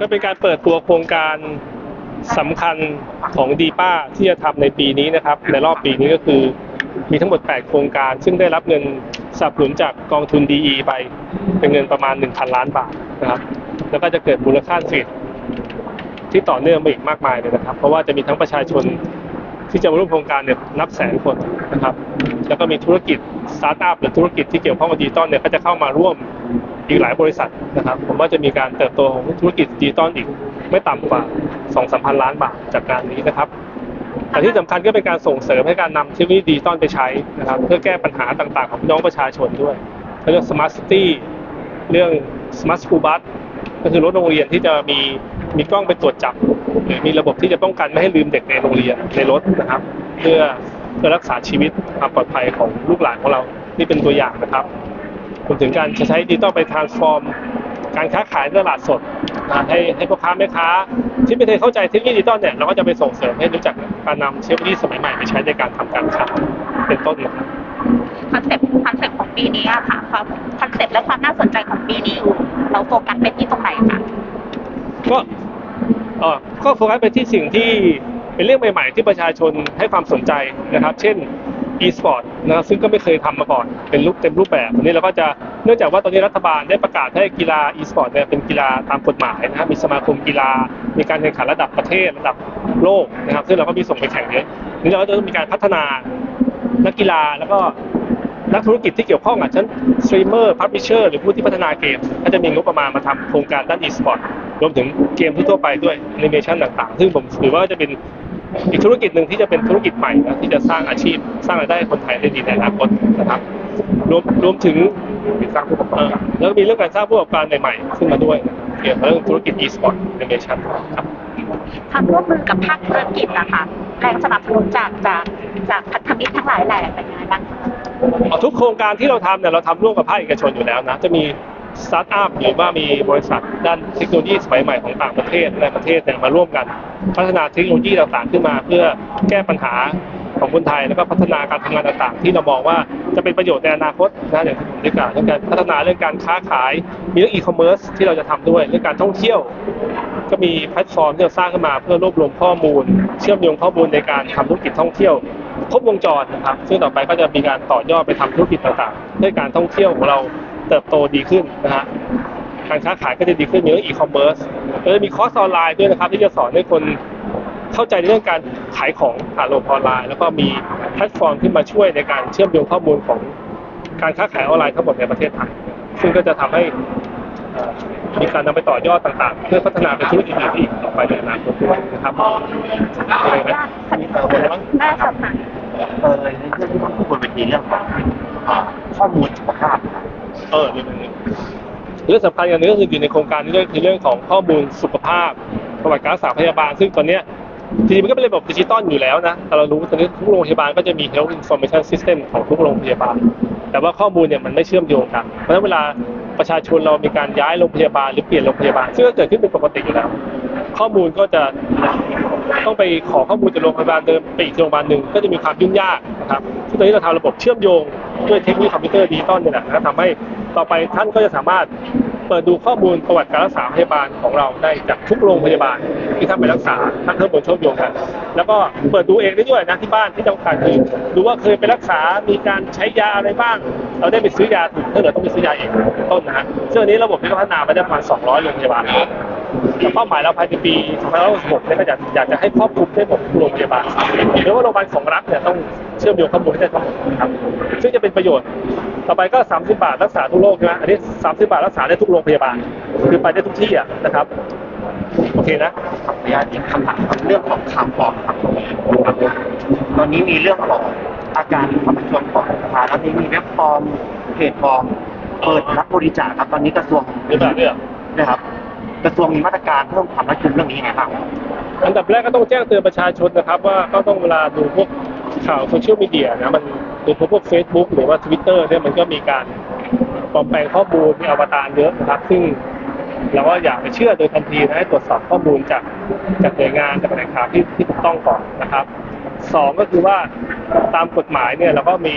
ก็เป็นการเปิดตัวโครงการสำคัญของดีป้าที่จะทำในปีนี้นะครับ ในรอบปีนี้ก็คือมีทั้งหมด 8 โครงการ ซึ่งได้รับเงินสนับสนุนจากกองทุน DE ไปเป็นเงินประมาณ 1,000 ล้านบาทนะครับ แล้วก็จะเกิดมูลค่าเศรษฐกิจที่ต่อเนื่องมาอีกมากมายเลยนะครับ เพราะว่าจะมีทั้งประชาชนที่จะมาร่วมโครงการเนี่ยนับแสนคนนะครับ แล้วก็มีธุรกิจสตาร์ทอัพหรือธุรกิจที่เกี่ยวข้องกับดิจิตอลเนี่ยก็จะเข้ามาร่วม อีกหลายบริษัทนะครับ ผมว่าจะมีการเติบโตของธุรกิจดิจิตอลอีกไม่ต่ำกว่า2 3 0 0 0 ล้านบาทจากการนี้นะครับแต่ที่สำคัญก็เป็นการส่งเสริมให้การนำเทคโนโลยีดิจิตอลไปใช้นะครับ เพื่อแก้ปัญหาต่างๆ ของพี่น้องประชาชนด้วย เรื่อง smart city เรื่อง smart school bus ก็คือรถโรงเรียนที่จะมีมีกล้องไปตรวจจับ หรือมีระบบที่จะป้องกันไม่ให้ลืมเด็กในโรงเรียนในรถนะครับ เพื่อเพื่อรักษาชีวิตความปลอดภัยของลูกหลานของเรานี่เป็นตัวอย่างนะครับ รวมถึงการจะใช้ดิจิตอลไป transform การค้าขายในตลาดสดนะให้ให้พ่อค้าแม่ค้า ที่ไม่เคยเข้าใจเทคโนโลยีดิจิตอลเนี่ยเราก็จะไปส่งเสริมให้รู้จักการนำเทคโนโลยีสมัยใหม่ไปใช้ในการทำการค้าเป็นต้นนะครับคอนเซ็ปต์คอนเซ็ปต์ของปีนี้อะค่ะความคอนเซ็ปต์และความน่าสนใจของปีนี้เราโฟกัสไปที่ตรงไหนคะก็เอ่อก็โฟกัสไปที่สิ่งที่เป็นเรื่องใหม่ ๆ ที่ประชาชนให้ความสนใจนะครับ เช่น e-sport นะครับซึ่งก็ไม่เคยทำมาก่อนเป็นรูปเต็มรูปแบบวันนี้เราก็จะเนื่องจากว่าตอนนี้รัฐบาลได้ประกาศให้กีฬา e-sport เนี่ยเป็นกีฬาตามกฎหมายนะครับมีสมาคมกีฬา มีการแข่งขันระดับประเทศระดับโลกนะครับ ซึ่งเราก็มีส่งไปแข่งเยอะนี่เราก็จะต้องมีการพัฒนานักกีฬาแล้วก็นักธุรกิจที่เกี่ยวข้องอะเช่นสตรีมเมอร์พับลิเชอร์หรือผู้ที่พัฒนาเกมก็จะมีงบประมาณมาทำโครงการด้าน e-sport รวมถึงเกมทั่วไปด้วยแอนิเมชันต่างๆ ซึ่งผมถือว่าจะเป็น อีกธุรกิจหนึ่งที่จะเป็นธุรกิจใหม่นะที่จะสร้างอาชีพสร้างรายได้ให้คนไทยได้ดีในอนาคตนะครับ รวมรวมถึงมีสร้างผู้ประกอบเอ่อการแล้วก็มีเรื่องการสร้างผู้ประกอบการใหม่ๆ ขึ้นมาด้วยเกี่ยวกับเรื่องธุรกิจ e-sport animation ครับความร่วมมือกับภาคธุรกิจนะคะแรงสนับสนุนจากจากจากพันธมิตรทั้งหลายแหล่เป็นยังไงบ้างคะเอาทุกโครงการที่เราทำเนี่ยเราทำร่วมกับภาคเอกชนอยู่แล้วนะจะมี สตาร์ทอัพหรือว่ามีบริษัทด้านเทคโนโลยีสมัยใหม่ของต่างประเทศในประเทศเนี่ยมาร่วมกัน พัฒนาเทคโนโลยีต่างๆขึ้นมา เพื่อแก้ปัญหาของคนไทยแล้วก็พัฒนาการทำงานต่างๆ ที่เรามองว่าจะเป็นประโยชน์ในอนาคตนะอย่างที่ผมได้กล่าวเรื่องการพัฒนาเรื่องการค้าขายมีเรื่องอีคอมเมิร์ซที่เราจะทำด้วยเรื่องการท่องเที่ยว ก็มีแพลตฟอร์มที่เราสร้างขึ้นมา เพื่อรวบรวมข้อมูล เชื่อมโยงข้อมูลในการทำธุรกิจท่องเที่ยวครบวงจรนะครับซึ่งต่อไปก็จะมีการต่อยอดไปทำธุรกิจต่างๆให้การท่องเที่ยวของเรา เติบโตดีขึ้นนะฮะการค้าขายก็จะดีขึ้นมีเรื่องอีคอมเมิร์ซแล้วจะมีคอร์สออนไลน์ด้วยนะครับ ที่จะสอนให้คนเข้าใจในเรื่องการขายของผ่านโลกออนไลน์ แล้วก็มีแพลตฟอร์มที่มาช่วยในการเชื่อมโยงข้อมูลของการค้าขายออนไลน์ทั้งหมดในประเทศไทย ซึ่งก็จะทำให้เอ่อมีการนำไปต่อยอดต่างๆ เพื่อพัฒนาเป็นธุรกิจอื่นๆอีกต่อไปในอนาคตด้วยนะครับขออนุญาตน่าสำคัญเออในเรื่องที่ผมพูดบนเวทีเรื่องของเอ่อข้อมูลสุขภาพครับ เออเรื่องนึง เรื่องสำคัญอย่างหนึงก็คืออยู่ในโครงการนี้ด้วยคือเรื่องของข้อมูลสุขภาพประวัติการรักษาพยาบาล ซึ่งตอนนี้จริงๆมันก็เป็นระบบดิจิตอลอยู่แล้วนะแต่เรารู้ตอนนี้ทุกโรงพยาบาลก็จะมี health information system ของทุกโรงพยาบาล แต่ว่าข้อมูลเนี่ยมันไม่เชื่อมโยงกัน เพราะฉะนั้นเวลาประชาชนเรามีการย้ายโรงพยาบาลหรือเปลี่ยนโรงพยาบาล ซึ่งก็เกิดขึ้นเป็นปกติอยู่แล้ว ข้อมูลก็จะต้องไปขอข้อมูลจากโรงพยาบาลเดิมไปอีกโรงพยาบาลหนึ่งก็จะมีความยุ่งยากนะครับซึ่งตอนนี้เราทำระบบเชื่อมโยงด้วยเทคโนโลยีคอมพิวเตอร์ดิจิตอลเนี่ยแหละนะทำให้ ต่อไปท่านก็จะสามารถเปิดดูข้อมูลประวัติการรักษาพยาบาลของเราได้จากทุกโรงพยาบาลที่ท่านไปรักษาท่านเพิ่มบนเชื่อมโยงกัน แล้วก็เปิดดูเองได้ด้วยนะที่บ้านที่ต้องการคือดูว่าเคยไปรักษา มีการใช้ยาอะไรบ้าง เราได้ไปซื้อยาถูกถ้าเกิดต้องไปซื้อยาเองต้นนะฮะซึ่งอันนี้ระบบนี้พัฒนาไปได้ประมาณ 200 โรงพยาบาล เป้าหมายเราภายในปี2016เนี่ยก็อยากอยากจะให้ครอบคลุมได้หมดทุกโรงพยาบาลหรือว่าโรงพยาบาลของรัฐเนี่ยต้องเชื่อมโยงข้อมูลให้ได้ทั้งหมดนะครับซึ่งจะเป็นประโยชน์ต่อไปก็ 30 บาทรักษาทุกโรคใช่ไหมอันนี้30 บาทรักษาได้ทุกโรงพยาบาล คือไปได้ทุกที่อะนะครับโอเคนะขออนุญาตอีกคำถามครับเรื่องของข่าวปลอมครับตอนนี้มีเรื่องของอาการภาพยนตร์ของสภาแล้วนี้มีเว็บปลอมเพจปลอมเปิดรับบริจาคครับตอนนี้กระทรวงหรือแบบเนี้ยนะครับ กระทรวงมีมาตรการเพิ่มความรัดกุมเรื่องนี้ไงบ้างครับอันดับแรกก็ต้องแจ้งเตือนประชาชนนะครับ ว่าก็ต้องเวลาดูพวกข่าวโซเชียลมีเดียนะมันดยเฉพวก Facebook หรือว่า Twitter เนี่ยมันก็มีการปลอมแปลงข้อมูลมีอวตารเยอะนะครับ ซึ่งเราก็อยากไปเชื่อโดยทันทีนะให้ตรวจสอบข้อมูลจากจากหน่วยงานจากแหล่งข่าวที่ที่ถูกต้องก่อนนะครับสองก็คือว่าตามกฎหมายเนี่ยเราก็มี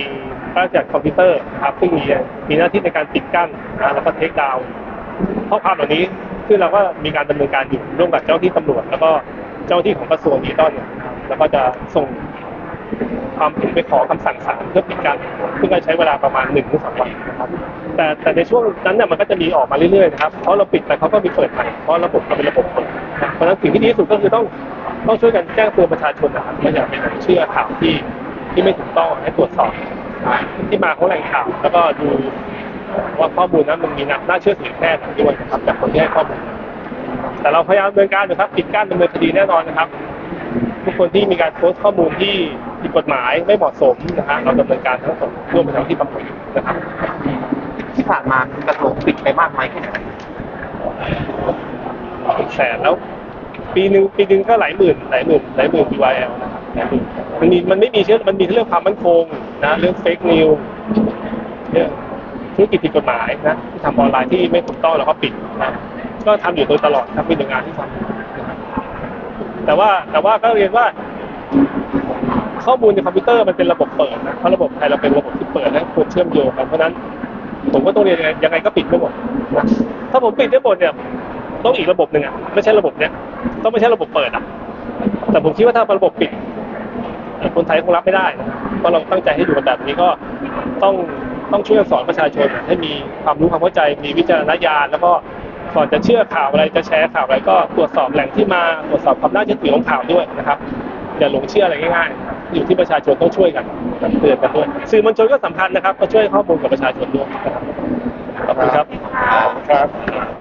พราชบัญญัติคอมพิวเตอร์นะครับซึ่งมีมีหน้าที่ในการปิดกั้นนะแล้วก็เทคดาวน์ข้อความเหล่านี้ ซึ่งเราก็มีการดำเนินการอยู่ร่วมกับเจ้าที่ตำรวจ แล้วก็เจ้าที่ของกระทรวงดิจิทัลเนี่ยแล้วก็จะส่งความผิดไปขอคำสั่งศาลเพื่อปิดการซึ่งก็ใช้เวลาประมาณหนึ่งถึงสองวันนะครับ แต่แต่ในช่วงนั้นเนี่ยมันก็จะมีออกมาเรื่อยๆนะครับเพราะเราปิดไปเขาก็มีเปิดใหม่เพราะระบบเราเป็นระบบเปิดนเพราะฉะนั้นสิ่งที่ดีที่สุดก็คือต้องต้องช่วยกันแจ้งเตือนประชาชนนะครับว่าอย่าไปเชื่อข่าวที่ที่ไม่ถูกต้องให้ตรวจสอบที่มาของแหล่งข่าว แล้วก็ดู ว่าข้อมูลนั้นมันมีน่าเชื่อถือแค่ไหนด้วยนะครับจากคนที่ให้ข้อมูลแต่เราพยายามดำเนินการนะครับปิดกั้นดำเนินคดีแน่นอนนะครับ ทุกคนที่มีการโพสต์ข้อมูลที่ผิดกฎหมายไม่เหมาะสมนะฮะเราดำเนินการทั้งหมดร่วมกับเจ้าหน้าที่ตำรวจนะครับ ที่ผ่านมากระทรวงปิดไปมากไหมแค่ไหนแสนแล้ว ปีหนึ่งปีหนึ่งก็หลายหมื่นหลายหมื่นหลายหมื่น URL นะครับหลายหมื่นมันมีมันไม่มีเชื่อมันมีเรื่องความมั่นคงนะเรื่องเฟกนิวเรื่อง ธุรกิจผิดกฎหมายนะที่ทำออนไลน์ที่ไม่ถูกต้องเราก็ปิดนะก็ทำอยู่โดยตลอดครับเป็นหน่วยงานที่ทำแต่ว่าแต่ว่าก็เรียนว่า ข้อมูลในคอมพิวเตอร์มันเป็นระบบเปิดนะเพราะระบบไทยเราเป็นระบบที่เปิดและควรเชื่อมโยงกันเพราะนั้น ผมก็ต้องเรียนยังไงก็ปิดไม่หมดนะถ้าผมปิดได้หมดเนี่ยต้องอีกระบบหนึ่งอะไม่ใช่ระบบเนี้ยต้องไม่ใช่ระบบเปิดอะแต่ผมคิดว่าถ้าระบบปิดคนไทยคงรับไม่ได้เพราะเราตั้งใจให้อยู่กันแบบนี้ก็ต้อง ต้องช่วยสอนประชาชนให้มีความรู้ความเข้าใจมีวิจารณญาณแล้วก็ก่อนจะเชื่อข่าวอะไรจะแชร์ข่าวอะไรก็ตรวจสอบแหล่งที่มาตรวจสอบความน่าเชื่อถือของข่าวด้วยนะครับอย่าหลงเชื่ออะไรง่ายๆอยู่ที่ประชาชนต้องช่วยกันเตือนกันด้วยสื่อมวลชนก็สำคัญนะครับมาช่วยข้อมูลกับประชาชนด้วยนะครับขอบคุณครับครับ